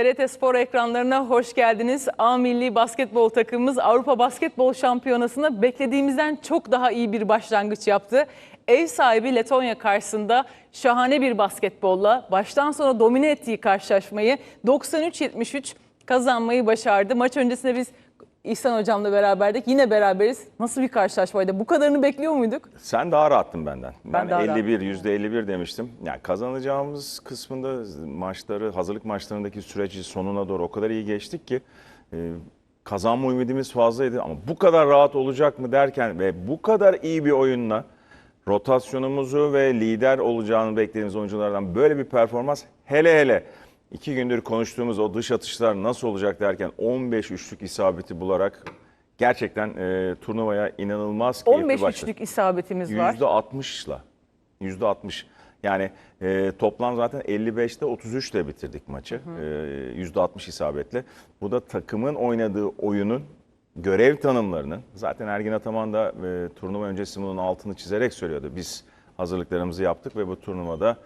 TRT Spor ekranlarına hoş geldiniz. A Milli Basketbol takımımız Avrupa Basketbol Şampiyonası'na beklediğimizden çok daha iyi bir başlangıç yaptı. Ev sahibi Letonya karşısında şahane bir basketbolla baştan sona domine ettiği karşılaşmayı 93-73 kazanmayı başardı. Maç öncesinde biz İhsan Hocam'la beraberdik. Yine beraberiz. Nasıl bir karşılaşmaydı? Bu kadarını bekliyor muyduk? Sen daha rahattın benden. Ben Ben, daha 51, yüzde 51 demiştim. Yani kazanacağımız kısmında maçları, hazırlık maçlarındaki süreci sonuna doğru o kadar iyi geçtik ki e, kazanma ümidimiz fazlaydı. Ama bu kadar rahat olacak mı derken ve bu kadar iyi bir oyunla rotasyonumuzu ve lider olacağını beklediğimiz oyunculardan böyle bir performans hele hele iki gündür konuştuğumuz o dış atışlar nasıl olacak derken 15 üçlük isabeti bularak gerçekten e, turnuvaya inanılmaz keyifli 15 başladı. üçlük isabetimiz var. %60'la. %60. Yani e, toplam zaten 55'te 33 ile bitirdik maçı. E, %60 isabetle. Bu da takımın oynadığı oyunun görev tanımlarının zaten Ergin Ataman da e, turnuva öncesi bunun altını çizerek söylüyordu. Biz hazırlıklarımızı yaptık ve bu turnuvada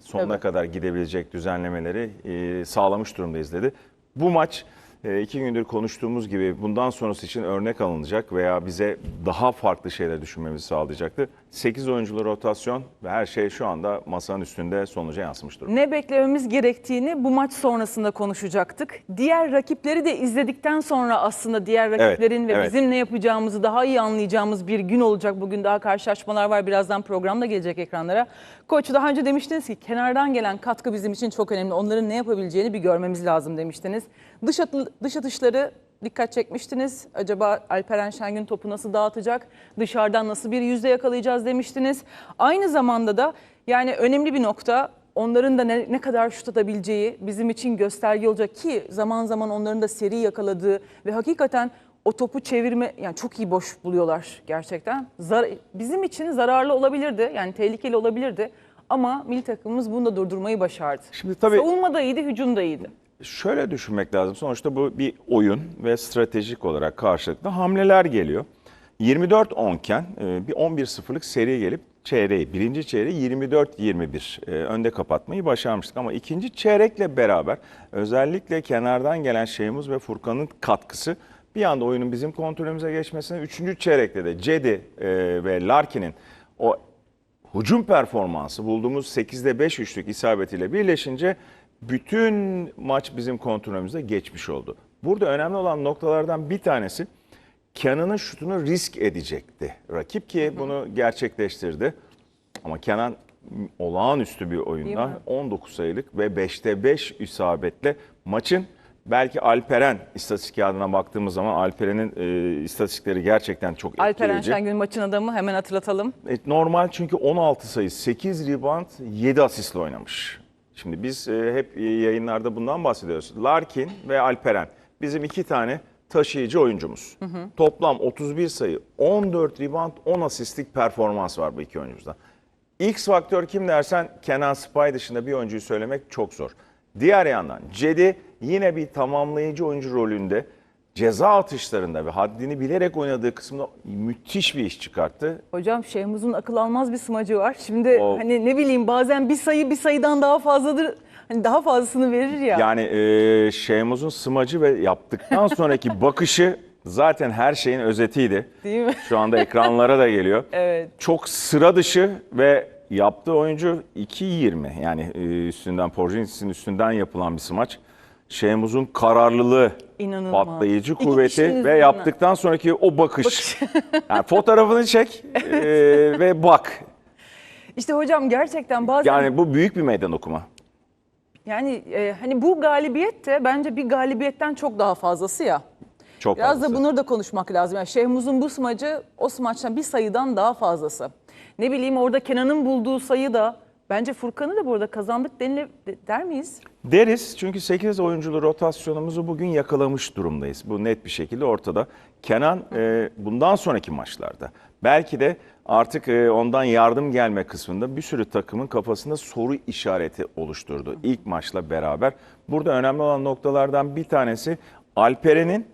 sonuna Tabii. kadar gidebilecek düzenlemeleri e, sağlamış durumdayız dedi. Bu maç iki gündür konuştuğumuz gibi bundan sonrası için örnek alınacak veya bize daha farklı şeyler düşünmemizi sağlayacaktır. 8 oyunculu rotasyon ve her şey şu anda masanın üstünde sonuca yansımış durumda. Ne beklememiz gerektiğini bu maç sonrasında konuşacaktık. Diğer rakipleri de izledikten sonra aslında diğer rakiplerin ve evet. bizim ne yapacağımızı daha iyi anlayacağımız bir gün olacak. Bugün daha karşılaşmalar var. Birazdan program da gelecek ekranlara. Koç daha önce demiştiniz ki kenardan gelen katkı bizim için çok önemli. Onların ne yapabileceğini bir görmemiz lazım demiştiniz. Dış, atı- dış atışları dikkat çekmiştiniz. Acaba Alperen Şengün topu nasıl dağıtacak? Dışarıdan nasıl bir yüzde yakalayacağız demiştiniz. Aynı zamanda da yani önemli bir nokta onların da ne, ne kadar şut atabileceği bizim için gösterge olacak ki zaman zaman onların da seri yakaladığı ve hakikaten o topu çevirme yani çok iyi boş buluyorlar gerçekten. Zar, bizim için zararlı olabilirdi yani tehlikeli olabilirdi ama milli takımımız bunu da durdurmayı başardı. Şimdi tabii- Savunma da iyiydi, hücum da iyiydi. Şöyle düşünmek lazım. Sonuçta bu bir oyun ve stratejik olarak karşılıklı hamleler geliyor. 24-10 iken e, bir 11-0'lık seri gelip çeyreği, birinci çeyreği 24-21 e, önde kapatmayı başarmıştık. Ama ikinci çeyrekle beraber özellikle kenardan gelen Şeyhmuz ve Furkan'ın katkısı bir anda oyunun bizim kontrolümüze geçmesine, üçüncü çeyrekte de Cedi e, ve Larkin'in o hücum performansı bulduğumuz 8'de 5 üçlük isabetiyle birleşince bütün maç bizim kontrolümüze geçmiş oldu. Burada önemli olan noktalardan bir tanesi Kenan'ın şutunu risk edecekti. Rakip ki bunu gerçekleştirdi. Ama Kenan olağanüstü bir oyunda mi? 19 sayılık ve 5'te 5 isabetle maçın belki Alperen istatistik kağıdına baktığımız zaman Alperen'in e, istatistikleri gerçekten çok Alperen etkileyici. Şengün maçın adamı hemen hatırlatalım. E, normal çünkü 16 sayı, 8 rebound, 7 asistle oynamış. Şimdi biz e, hep yayınlarda bundan bahsediyoruz. Larkin ve Alperen bizim iki tane taşıyıcı oyuncumuz. Toplam 31 sayı, 14 rebound, 10 asistlik performans var bu iki oyuncumuzda. X faktör kim dersen Kenan Spy dışında bir oyuncuyu söylemek çok zor. Diğer yandan Cedi yine bir tamamlayıcı oyuncu rolünde ceza atışlarında ve haddini bilerek oynadığı kısımda müthiş bir iş çıkarttı. Hocam Şehmuz'un akıl almaz bir smacı var. Şimdi O- hani ne bileyim bazen bir sayı bir sayıdan daha fazladır. Hani daha fazlasını verir ya. Yani e, Şeymuz'un smacı ve yaptıktan sonraki bakışı zaten her şeyin özetiydi. Değil mi? Şu anda ekranlara da geliyor. Evet. Çok sıra dışı ve yaptığı oyuncu 2.20 yani e, üstünden Porzingis'in üstünden yapılan bir smaç. Şeymuz'un kararlılığı, İnanılmaz. patlayıcı İki kuvveti kişinin ve yaptıktan sonraki o bakış. yani fotoğrafını çek e, ve bak. İşte hocam gerçekten bazen Yani bu büyük bir meydan okuma. yani e, hani bu galibiyet de bence bir galibiyetten çok daha fazlası ya. Çok Biraz fazlası. da bunları da konuşmak lazım. Yani Şehmuz'un bu smacı o smaçtan bir sayıdan daha fazlası. Ne bileyim orada Kenan'ın bulduğu sayı da bence Furkan'ı da burada kazandık denile, der miyiz? Deriz çünkü 8 oyunculu rotasyonumuzu bugün yakalamış durumdayız. Bu net bir şekilde ortada. Kenan e, bundan sonraki maçlarda belki de artık e, ondan yardım gelme kısmında bir sürü takımın kafasında soru işareti oluşturdu. İlk maçla beraber. Burada önemli olan noktalardan bir tanesi Alperen'in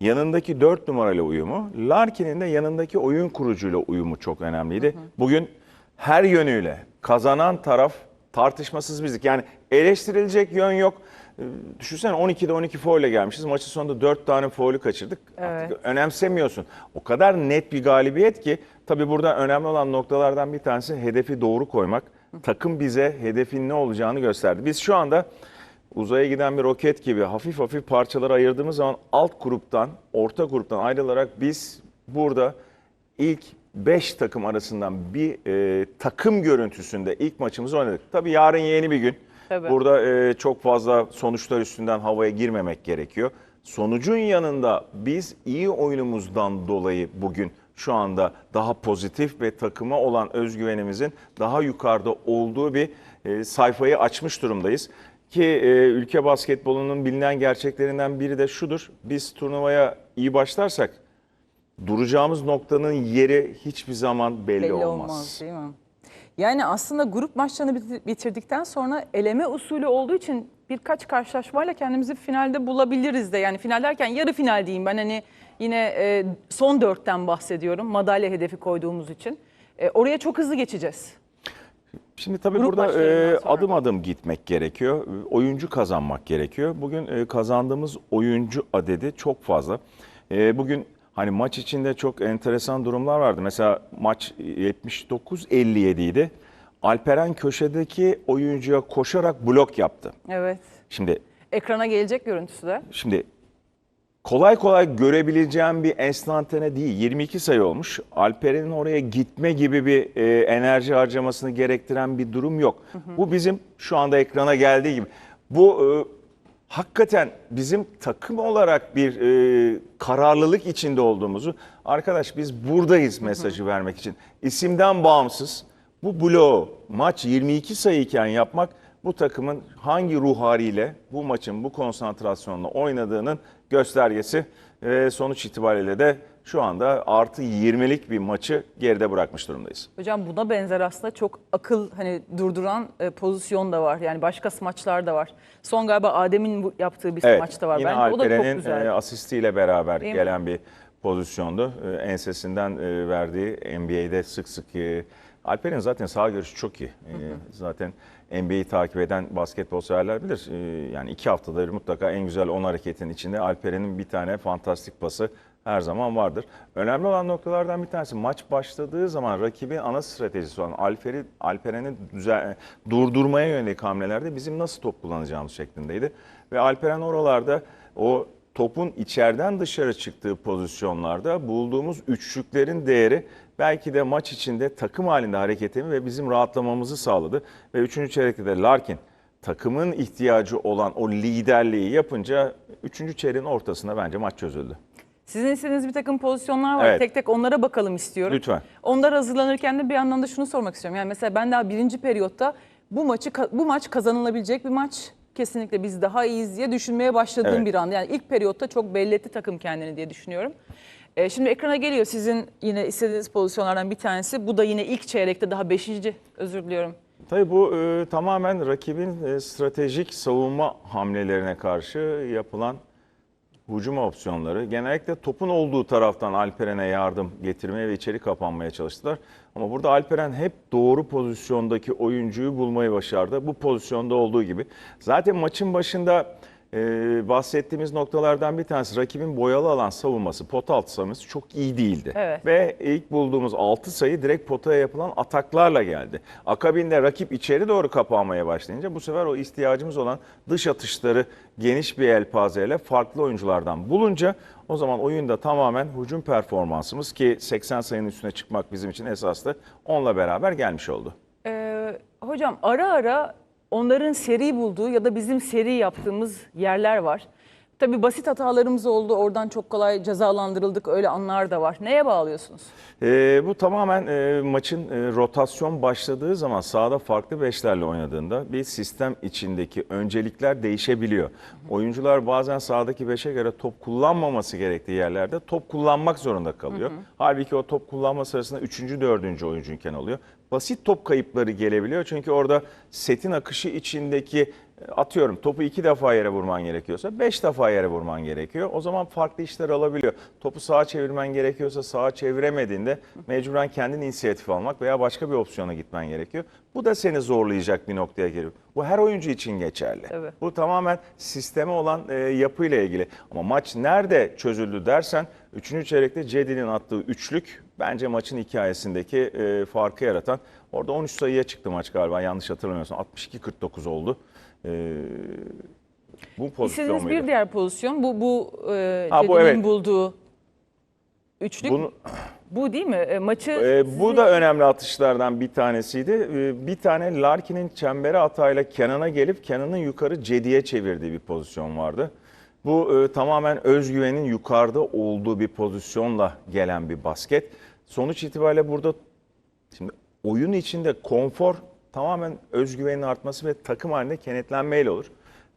yanındaki 4 numarayla uyumu, Larkin'in de yanındaki oyun kurucuyla uyumu çok önemliydi. Bugün her yönüyle kazanan taraf tartışmasız bizdik. Yani eleştirilecek yön yok. e, düşünsene 12'de 12 foul ile gelmişiz. Maçın sonunda 4 tane foul'ü kaçırdık. Artık önemsemiyorsun. O kadar net bir galibiyet ki tabii burada önemli olan noktalardan bir tanesi hedefi doğru koymak. Takım bize hedefin ne olacağını gösterdi. Biz şu anda uzaya giden bir roket gibi hafif hafif parçalara ayırdığımız zaman alt gruptan, orta gruptan ayrılarak biz burada ilk 5 takım arasından bir e, takım görüntüsünde ilk maçımızı oynadık. Tabii yarın yeni bir gün. Tabii. Burada e, çok fazla sonuçlar üstünden havaya girmemek gerekiyor. Sonucun yanında biz iyi oyunumuzdan dolayı bugün şu anda daha pozitif ve takıma olan özgüvenimizin daha yukarıda olduğu bir e, sayfayı açmış durumdayız. Ki e, ülke basketbolunun bilinen gerçeklerinden biri de şudur. Biz turnuvaya iyi başlarsak duracağımız noktanın yeri hiçbir zaman belli, belli olmaz. olmaz. değil mi? Yani aslında grup maçlarını biti- bitirdikten sonra eleme usulü olduğu için birkaç karşılaşmayla kendimizi finalde bulabiliriz de. Yani final derken yarı final diyeyim ben hani yine e, son dörtten bahsediyorum madalya hedefi koyduğumuz için. E, oraya çok hızlı geçeceğiz. Şimdi tabii Grup burada e, adım adım gitmek gerekiyor. Oyuncu kazanmak gerekiyor. Bugün e, kazandığımız oyuncu adedi çok fazla. E, bugün hani maç içinde çok enteresan durumlar vardı. Mesela maç 79-57 idi. Alperen köşedeki oyuncuya koşarak blok yaptı. Evet. Şimdi Ekrana gelecek görüntüsü de. Şimdi kolay kolay görebileceğim bir enstantane değil. 22 sayı olmuş. Alperen'in oraya gitme gibi bir e, enerji harcamasını gerektiren bir durum yok. Bu bizim şu anda ekrana geldiği gibi. Bu e, hakikaten bizim takım olarak bir e, kararlılık içinde olduğumuzu arkadaş biz buradayız mesajı vermek için. İsimden bağımsız bu bloğu maç 22 sayıyken yapmak bu takımın hangi ruh haliyle bu maçın bu konsantrasyonla oynadığının göstergesi. Ve sonuç itibariyle de şu anda artı 20'lik bir maçı geride bırakmış durumdayız. Hocam buna benzer aslında çok akıl hani durduran e, pozisyon da var. Yani başka smaçlar da var. Son galiba Adem'in bu yaptığı bir smaç da var. Yine Bence o da çok Alperen'in güzel. e, asistiyle beraber Değil mi? gelen bir pozisyondu. E, Ensesinden e, verdiği NBA'de sık sık e, Alper'in zaten sağ görüşü çok iyi. E, Zaten NBA'yi takip eden basketbol severler bilir. E, Yani iki haftadır mutlaka en güzel 10 hareketin içinde Alperen'in bir tane fantastik pası her zaman vardır. Önemli olan noktalardan bir tanesi maç başladığı zaman rakibin ana stratejisi olan Alper'i Alperen'i durdurmaya yönelik hamlelerde bizim nasıl top kullanacağımız şeklindeydi. Ve Alperen oralarda o topun içeriden dışarı çıktığı pozisyonlarda bulduğumuz üçlüklerin değeri belki de maç içinde takım halinde hareketimi ve bizim rahatlamamızı sağladı. Ve üçüncü çeyrekte de Larkin takımın ihtiyacı olan o liderliği yapınca üçüncü çeyreğin ortasında bence maç çözüldü. Sizin istediğiniz bir takım pozisyonlar var. Evet. Tek tek onlara bakalım istiyorum. Lütfen. Onlar hazırlanırken de bir yandan da şunu sormak istiyorum. Yani mesela ben daha birinci periyotta bu maçı bu maç kazanılabilecek bir maç. Kesinlikle biz daha iyiyiz diye düşünmeye başladığım Evet. bir an. Yani ilk periyotta çok belli etti takım kendini diye düşünüyorum. Ee, şimdi ekrana geliyor sizin yine istediğiniz pozisyonlardan bir tanesi. Bu da yine ilk çeyrekte daha beşinci. Özür diliyorum. Tabii bu e, tamamen rakibin e, stratejik savunma hamlelerine karşı yapılan hücum opsiyonları. Genellikle topun olduğu taraftan Alperen'e yardım getirmeye ve içeri kapanmaya çalıştılar. Ama burada Alperen hep doğru pozisyondaki oyuncuyu bulmayı başardı. Bu pozisyonda olduğu gibi. Zaten maçın başında e, bahsettiğimiz noktalardan bir tanesi rakibin boyalı alan savunması, pot altı savunması çok iyi değildi. Evet. Ve ilk bulduğumuz 6 sayı direkt potaya yapılan ataklarla geldi. Akabinde rakip içeri doğru kapanmaya başlayınca bu sefer o ihtiyacımız olan dış atışları geniş bir elpazeyle farklı oyunculardan bulunca o zaman oyunda tamamen hücum performansımız ki 80 sayının üstüne çıkmak bizim için esastı onunla beraber gelmiş oldu. Ee, hocam ara ara onların seri bulduğu ya da bizim seri yaptığımız yerler var. Tabii basit hatalarımız oldu. Oradan çok kolay cezalandırıldık. Öyle anlar da var. Neye bağlıyorsunuz? Ee, bu tamamen e, maçın e, rotasyon başladığı zaman sahada farklı beşlerle oynadığında bir sistem içindeki öncelikler değişebiliyor. Oyuncular bazen sahadaki beşe göre top kullanmaması gerektiği yerlerde top kullanmak zorunda kalıyor. Halbuki o top kullanma sırasında üçüncü, dördüncü oyuncuyken oluyor. Basit top kayıpları gelebiliyor çünkü orada setin akışı içindeki atıyorum topu iki defa yere vurman gerekiyorsa beş defa yere vurman gerekiyor. O zaman farklı işler alabiliyor. Topu sağa çevirmen gerekiyorsa sağa çeviremediğinde mecburen kendin inisiyatif almak veya başka bir opsiyona gitmen gerekiyor. Bu da seni zorlayacak bir noktaya geliyor. Bu her oyuncu için geçerli. Evet. Bu tamamen sisteme olan e, yapıyla ilgili. Ama maç nerede çözüldü dersen 3. çeyrekte Cedi'nin attığı üçlük bence maçın hikayesindeki e, farkı yaratan. Orada 13 sayıya çıktı maç galiba yanlış hatırlamıyorsam. 62-49 oldu. E, bu pozisyon İstediğiniz muydu? bir diğer pozisyon bu bu e, Ha, bu evet. bulduğu üçlük. Bunu, Bu değil mi? E, maçı e, bu da önemli atışlardan bir tanesiydi. E, bir tane Larkin'in çembere atağıyla Kenan'a gelip Kenan'ın yukarı Cedi'ye çevirdiği bir pozisyon vardı. Bu e, tamamen özgüvenin yukarıda olduğu bir pozisyonla gelen bir basket. Sonuç itibariyle burada şimdi oyun içinde konfor tamamen özgüvenin artması ve takım halinde kenetlenmeyle olur.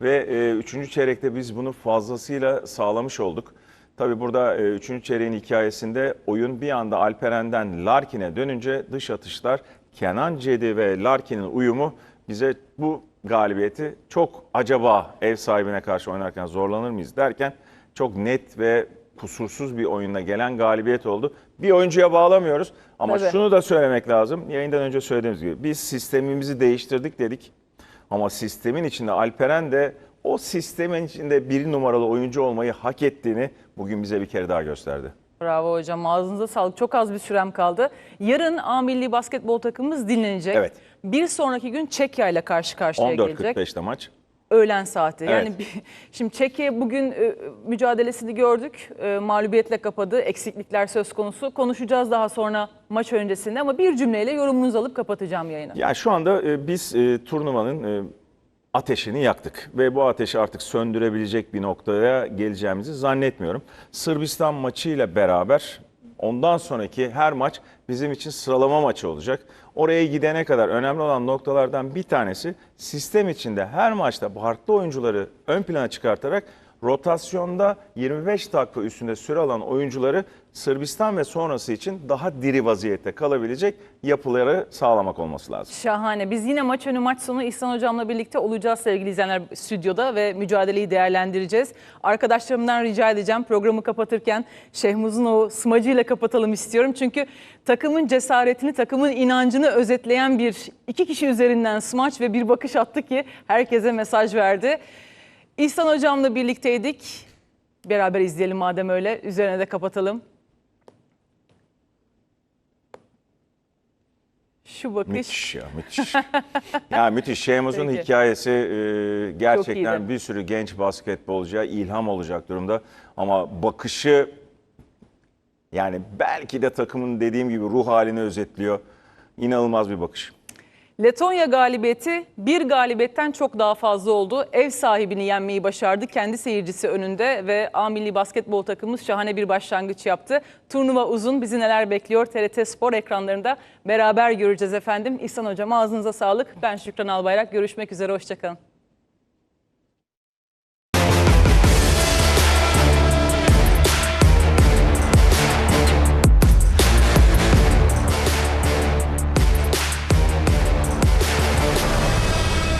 Ve e, üçüncü çeyrekte biz bunu fazlasıyla sağlamış olduk. Tabii burada e, üçüncü çeyreğin hikayesinde oyun bir anda Alperen'den Larkin'e dönünce dış atışlar Kenan Cedi ve Larkin'in uyumu bize bu galibiyeti çok acaba ev sahibine karşı oynarken zorlanır mıyız derken çok net ve kusursuz bir oyunla gelen galibiyet oldu. Bir oyuncuya bağlamıyoruz ama Tabii. şunu da söylemek lazım. Yayından önce söylediğimiz gibi biz sistemimizi değiştirdik dedik. Ama sistemin içinde Alperen de o sistemin içinde bir numaralı oyuncu olmayı hak ettiğini bugün bize bir kere daha gösterdi. Bravo hocam. Ağzınıza sağlık. Çok az bir sürem kaldı. Yarın A Milli Basketbol takımımız dinlenecek. Evet. Bir sonraki gün Çekya ile karşı karşıya gelecek. 14.45'te maç. Öğlen saati. Yani Evet. bir- şimdi Çekya bugün e, mücadelesini gördük. E, mağlubiyetle kapadı. Eksiklikler söz konusu. Konuşacağız daha sonra maç öncesinde ama bir cümleyle yorumunuzu alıp kapatacağım yayını. Ya şu anda e, biz e, turnuvanın e, ateşini yaktık ve bu ateşi artık söndürebilecek bir noktaya geleceğimizi zannetmiyorum. Sırbistan maçıyla beraber ondan sonraki her maç bizim için sıralama maçı olacak. Oraya gidene kadar önemli olan noktalardan bir tanesi sistem içinde her maçta farklı oyuncuları ön plana çıkartarak rotasyonda 25 dakika üstünde süre alan oyuncuları Sırbistan ve sonrası için daha diri vaziyette kalabilecek yapıları sağlamak olması lazım. Şahane. Biz yine maç önü maç sonu İhsan Hocam'la birlikte olacağız sevgili izleyenler stüdyoda ve mücadeleyi değerlendireceğiz. Arkadaşlarımdan rica edeceğim programı kapatırken Şehmuz'un o smacıyla kapatalım istiyorum. Çünkü takımın cesaretini, takımın inancını özetleyen bir iki kişi üzerinden smaç ve bir bakış attı ki herkese mesaj verdi. İhsan Hocam'la birlikteydik. Beraber izleyelim madem öyle. Üzerine de kapatalım. Şu bakış. Müthiş ya müthiş. ya müthiş. Şeyhmuz'un Peki. hikayesi e, gerçekten bir sürü genç basketbolcuya ilham olacak durumda. Ama bakışı yani belki de takımın dediğim gibi ruh halini özetliyor. İnanılmaz bir bakış. Letonya galibiyeti bir galibiyetten çok daha fazla oldu. Ev sahibini yenmeyi başardı. Kendi seyircisi önünde ve A Milli Basketbol takımımız şahane bir başlangıç yaptı. Turnuva uzun. Bizi neler bekliyor? TRT Spor ekranlarında beraber göreceğiz efendim. İhsan Hocam ağzınıza sağlık. Ben Şükran Albayrak. Görüşmek üzere. Hoşçakalın.